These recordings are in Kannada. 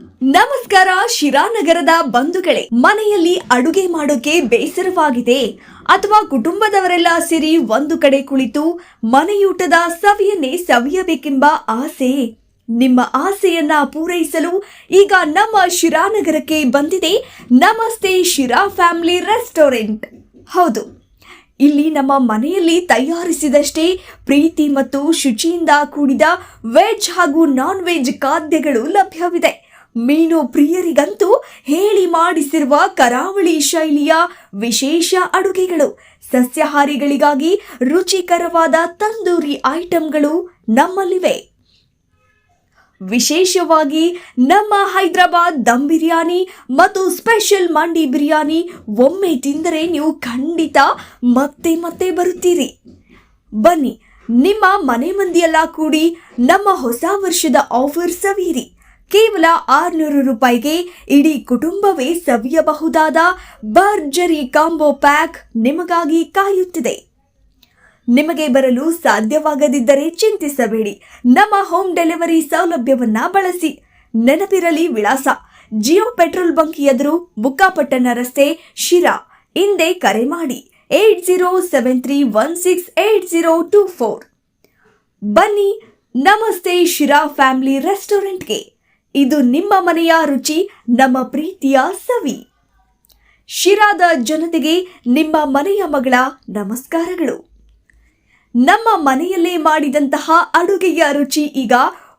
ನಮಸ್ಕಾರ, ಶಿರಾನಗರದ ಬಂಧುಗಳೇ. ಮನೆಯಲ್ಲಿ ಅಡುಗೆ ಮಾಡೋಕೆ ಬೇಸರವಾಗಿದೆ. ಅಥವಾ ಕುಟುಂಬದವರೆಲ್ಲ ಸೇರಿ ಒಂದು ಕಡೆ ಕುಳಿತು ಮನೆಯೂಟದ ಸವಿಯನ್ನೇ ಸವಿಯಬೇಕೆಂಬ ಆಸೆ. ನಿಮ್ಮ ಆಸೆಯನ್ನ ಪೂರೈಸಲು ಈಗ ನಮ್ಮ ಶಿರಾನಗರಕ್ಕೆ ಬಂದಿದೆ ನಮಸ್ತೆ ಶಿರಾ ಫ್ಯಾಮಿಲಿ ರೆಸ್ಟೋರೆಂಟ್. ಹೌದು, ಇಲ್ಲಿ ನಮ್ಮ ಮನೆಯಲ್ಲಿ ತಯಾರಿಸಿದಷ್ಟೇ ಪ್ರೀತಿ ಮತ್ತು ಶುಚಿಯಿಂದ ಕೂಡಿದ ವೆಜ್ ಹಾಗೂ ನಾನ್ ವೆಜ್ ಖಾದ್ಯಗಳು ಲಭ್ಯವಿದೆ. ಮೀನು ಪ್ರಿಯರಿಗಂತೂ ಹೇಳಿ ಮಾಡಿಸಿರುವ ಕರಾವಳಿ ಶೈಲಿಯ ವಿಶೇಷ ಅಡುಗೆಗಳು, ಸಸ್ಯಾಹಾರಿಗಳಿಗಾಗಿ ರುಚಿಕರವಾದ ತಂದೂರಿ ಐಟಂಗಳು ನಮ್ಮಲ್ಲಿವೆ. ವಿಶೇಷವಾಗಿ ನಮ್ಮ ಹೈದರಾಬಾದ್ ದಮ್ ಬಿರಿಯಾನಿ ಮತ್ತು ಸ್ಪೆಷಲ್ ಮಂಡಿ ಬಿರಿಯಾನಿ ಒಮ್ಮೆ ತಿಂದರೆ ನೀವು ಖಂಡಿತ ಮತ್ತೆ ಮತ್ತೆ ಬರುತ್ತೀರಿ. ಬನ್ನಿ, ನಿಮ್ಮ ಮನೆ ಮಂದಿಯೆಲ್ಲ ಕೂಡಿ ನಮ್ಮ ಹೊಸ ವರ್ಷದ ಆಫರ್ ಸವಿಯಿರಿ. ಕೇವಲ ಆರುನೂರು ರೂಪಾಯಿಗೆ ಇಡೀ ಕುಟುಂಬವೇ ಸವಿಯಬಹುದಾದ ಭರ್ಜರಿ ಕಾಂಬೋ ಪ್ಯಾಕ್ ನಿಮಗಾಗಿ ಕಾಯುತ್ತಿದೆ. ನಿಮಗೆ ಬರಲು ಸಾಧ್ಯವಾಗದಿದ್ದರೆ ಚಿಂತಿಸಬೇಡಿ. ನಮ್ಮ ಹೋಮ್ ಡೆಲಿವರಿ ಸೌಲಭ್ಯವನ್ನ ಬಳಸಿ. ನೆನಪಿರಲಿ ವಿಳಾಸ. ಜಿಯೋ ಪೆಟ್ರೋಲ್ ಬಂಕ್ ಎದುರು ಬುಕ್ಕಾಪಟ್ಟಣ ರಸ್ತೆ ಶಿರಾ. ಹಿಂದೆ ಕರೆ ಮಾಡಿ. Eight zero seven three one six eight zero two four. ಬನ್ನಿ ನಮಸ್ತೆ ಶಿರಾ ಫ್ಯಾಮಿಲಿ ರೆಸ್ಟೋರೆಂಟ್ಗೆ. ಇದು ನಿಮ್ಮ ಮನೆಯ ರುಚಿ, ನಮ್ಮ ಪ್ರೀತಿಯ ಸವಿ. ಶಿರಾದ ಜನತೆಗೆ ನಿಮ್ಮ ಮನೆಯ ಮಗಳ ನಮಸ್ಕಾರಗಳು. ನಮ್ಮ ಮನೆಯಲ್ಲೇ ಮಾಡಿದಂತಹ ಅಡುಗೆಯ ರುಚಿ ಈಗ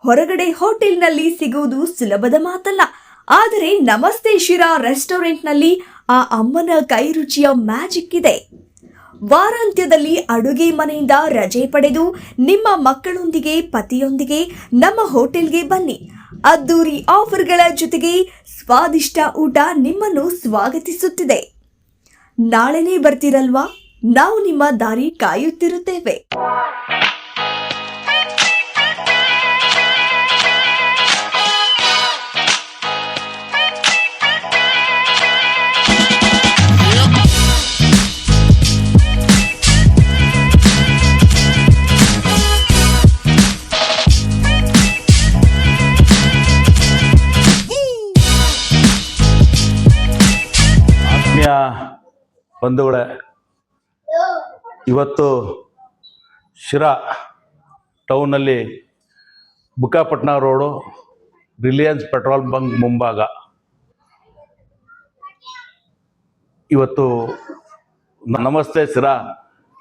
ಹೊರಗಡೆ ಹೋಟೆಲ್ನಲ್ಲಿ ಸಿಗುವುದು ಸುಲಭದ ಮಾತಲ್ಲ. ಆದರೆ ನಮಸ್ತೆ ಶಿರಾ ರೆಸ್ಟೋರೆಂಟ್ನಲ್ಲಿ ಆ ಅಮ್ಮನ ಕೈ ರುಚಿಯ ಮ್ಯಾಜಿಕ್ ಇದೆ. ವಾರಾಂತ್ಯದಲ್ಲಿ ಅಡುಗೆ ಮನೆಯಿಂದ ರಜೆ ಪಡೆದು ನಿಮ್ಮ ಮಕ್ಕಳೊಂದಿಗೆ, ಪತಿಯೊಂದಿಗೆ ನಮ್ಮ ಹೋಟೆಲ್ಗೆ ಬನ್ನಿ. ಅದ್ದೂರಿ ಆಫರ್ಗಳ ಜೊತೆಗೆ ಸ್ವಾದಿಷ್ಟ ಊಟ ನಿಮ್ಮನ್ನು ಸ್ವಾಗತಿಸುತ್ತಿದೆ. ನಾಳೆನೇ ಬರ್ತೀರಲ್ವಾ? ನಾವು ನಿಮ್ಮ ದಾರಿ ಕಾಯುತ್ತಿರುತ್ತೇವೆ. ಬಂಧುಗಳೇ ಇವತ್ತು Sira ಟೌನಲ್ಲಿ Bukkapatna road Reliance petrol bunk ಮುಂಭಾಗ. ಇವತ್ತು ನಮಸ್ತೆ ಶಿರಾ.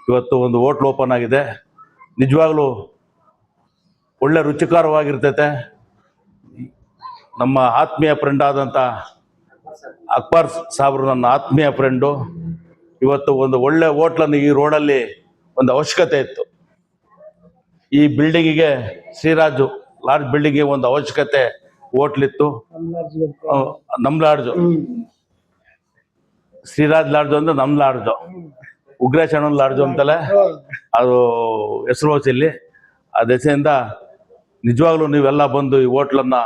ಇವತ್ತು ಒಂದು ಹೋಟ್ಲ್ ಓಪನ್ ಆಗಿದೆ. ನಿಜವಾಗ್ಲೂ ಒಳ್ಳೆ ರುಚಿಕರವಾಗಿರ್ತೈತೆ. ನಮ್ಮ ಆತ್ಮೀಯ ಫ್ರೆಂಡ್ ಆದಂಥ ಅಕ್ಬರ್ ಸಾಬ್ರು ನನ್ನ ಆತ್ಮೀಯ ಫ್ರೆಂಡು ಇವತ್ತು ಒಂದು ಒಳ್ಳೆ ಹೋಟ್ಲನ್ನು ಈ ರೋಡಲ್ಲಿ ಒಂದು ಅವಶ್ಯಕತೆ ಇತ್ತು. ಈ ಬಿಲ್ಡಿಂಗಿಗೆ ಶ್ರೀರಾಜು ಲಾರ್ಜ್ ಬಿಲ್ಡಿಂಗಿಗೆ ಒಂದು ಅವಶ್ಯಕತೆ ಹೋಟ್ಲಿತ್ತು. ಇತ್ತು ನಮ್ ಲಾಡ್ಜು ಶ್ರೀರಾಜ್ ಲಾಡ್ಜು ಅಂದ್ರೆ ನಮ್ ಲಾಡ್ಜು. ಉಗ್ರೇಶ್ ಅಣ್ಣನ ಲಾಡ್ಜು ಅಂತಲೇ ಅದು ಹೆಸರುವಾಸಿಯಲ್ಲಿ ಆ ದೆಸೆಯಿಂದ ನಿಜವಾಗ್ಲೂ ನೀವೆಲ್ಲ ಬಂದು ಈ ಹೋಟ್ಲನ್ನ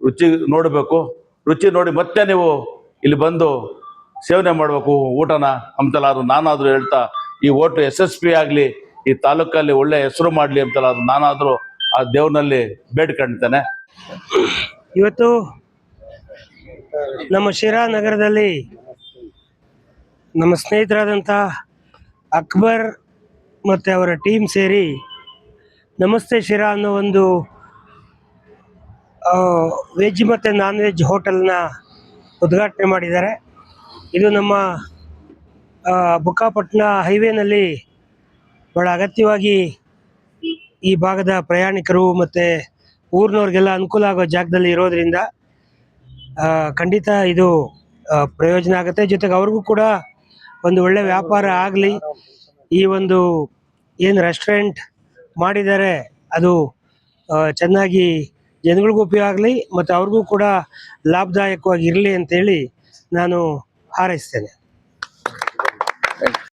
ರುಚಿ ನೋಡಬೇಕು. ರುಚಿ ನೋಡಿ ಮತ್ತೆ ನೀವು ಇಲ್ಲಿ ಬಂದು ಸೇವನೆ ಮಾಡಬೇಕು, ಊಟನ ಅಂತೆಲ್ಲ ನಾನಾದರೂ ಹೇಳ್ತಾ, ಈ ಓಟು ಯಶಸ್ವಿ ಆಗಲಿ, ಈ ತಾಲೂಕಲ್ಲಿ ಒಳ್ಳೆ ಹೆಸರು ಮಾಡಲಿ ಅಂತಲ್ಲ ಅದು ನಾನಾದರೂ ಆ ದೇವ್ರಲ್ಲಿ ಬೇಡ್ಕೊಳ್ತೇನೆ ಇವತ್ತು ನಮ್ಮ ಶಿರಾ ನಗರದಲ್ಲಿ ನಮ್ಮ ಸ್ನೇಹಿತರಾದಂಥ ಅಕ್ಬರ್ ಮತ್ತು ಅವರ ಟೀಮ್ ಸೇರಿ ನಮಸ್ತೆ ಶಿರಾ ಅನ್ನೋ ಒಂದು ವೆಜ್ ಮತ್ತು ನಾನ್ ವೆಜ್ ಹೋಟೆಲ್ನ ಉದ್ಘಾಟನೆ ಮಾಡಿದ್ದಾರೆ. ಇದು ನಮ್ಮ ಬುಕ್ಕಾಪಟ್ಟಣ ಹೈವೇನಲ್ಲಿ ಬಹಳ ಅಗತ್ಯವಾಗಿ ಈ ಭಾಗದ ಪ್ರಯಾಣಿಕರು ಮತ್ತು ಊರಿನವ್ರಿಗೆಲ್ಲ ಅನುಕೂಲ ಆಗೋ ಜಾಗದಲ್ಲಿ ಇರೋದ್ರಿಂದ ಖಂಡಿತ ಇದು ಪ್ರಯೋಜನ ಆಗುತ್ತೆ. ಜೊತೆಗೆ ಅವ್ರಿಗೂ ಕೂಡ ಒಂದು ಒಳ್ಳೆ ವ್ಯಾಪಾರ ಆಗಲಿ, ಈ ಒಂದು ಏನು ರೆಸ್ಟೋರೆಂಟ್ ಮಾಡಿದ್ದಾರೆ ಅದು ಚೆನ್ನಾಗಿ ಜನಗಳಿಗೂ ಉಪಯೋಗ ಆಗಲಿ, ಮತ್ತು ಅವ್ರಿಗೂ ಕೂಡ ಲಾಭದಾಯಕವಾಗಿ ಇರಲಿ ಅಂತೇಳಿ ನಾನು হারাইছে না